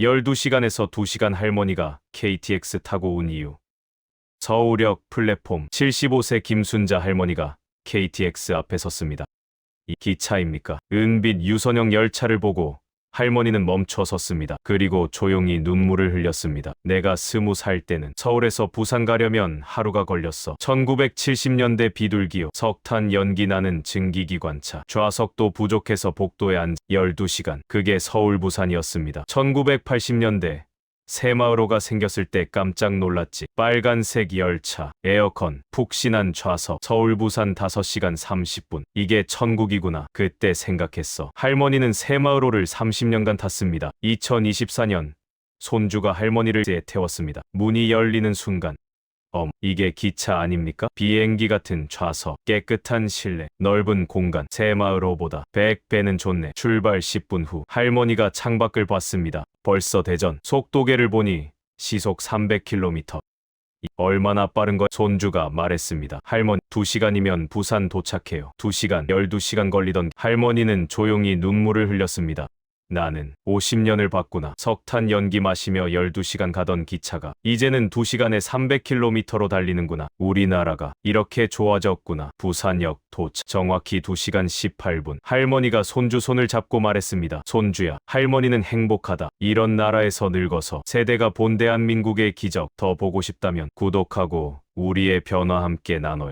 12시간에서 2시간 할머니가 KTX 타고 온 이유. 서울역 플랫폼 75세 김순자 할머니가 KTX 앞에 섰습니다. 이 기차입니까? 은빛 유선형 열차를 보고 할머니는 멈춰 섰습니다. 그리고 조용히 눈물을 흘렸습니다. 내가 스무 살 때는 서울에서 부산 가려면 하루가 걸렸어. 1970년대 비둘기요. 석탄 연기 나는 증기기관차. 좌석도 부족해서 복도에 앉 12시간. 그게 서울 부산이었습니다. 1980년대 새마을호가 생겼을 때 깜짝 놀랐지. 빨간색 열차, 에어컨, 푹신한 좌석, 서울 부산 5시간 30분. 이게 천국이구나. 그때 생각했어. 할머니는 새마을호를 30년간 탔습니다. 2024년 손주가 할머니를 에 태웠습니다. 문이 열리는 순간 엄, 이게 기차 아닙니까? 비행기 같은 좌석, 깨끗한 실내, 넓은 공간, 새마을호보다 100배는 좋네. 출발 10분 후 할머니가 창밖을 봤습니다. 벌써 대전, 속도계를 보니 시속 300km. 얼마나 빠른 거 손주가 말했습니다. 할머니 2시간이면 부산 도착해요. 2시간, 12시간 걸리던 할머니는 조용히 눈물을 흘렸습니다. 나는 50년을 봤구나. 석탄 연기 마시며 12시간 가던 기차가 이제는 2시간에 300km로 달리는구나. 우리나라가 이렇게 좋아졌구나. 부산역 도착. 정확히 2시간 18분. 할머니가 손주 손을 잡고 말했습니다. 손주야, 할머니는 행복하다. 이런 나라에서 늙어서 세대가 본 대한민국의 기적 더 보고 싶다면 구독하고 우리의 변화 함께 나눠요.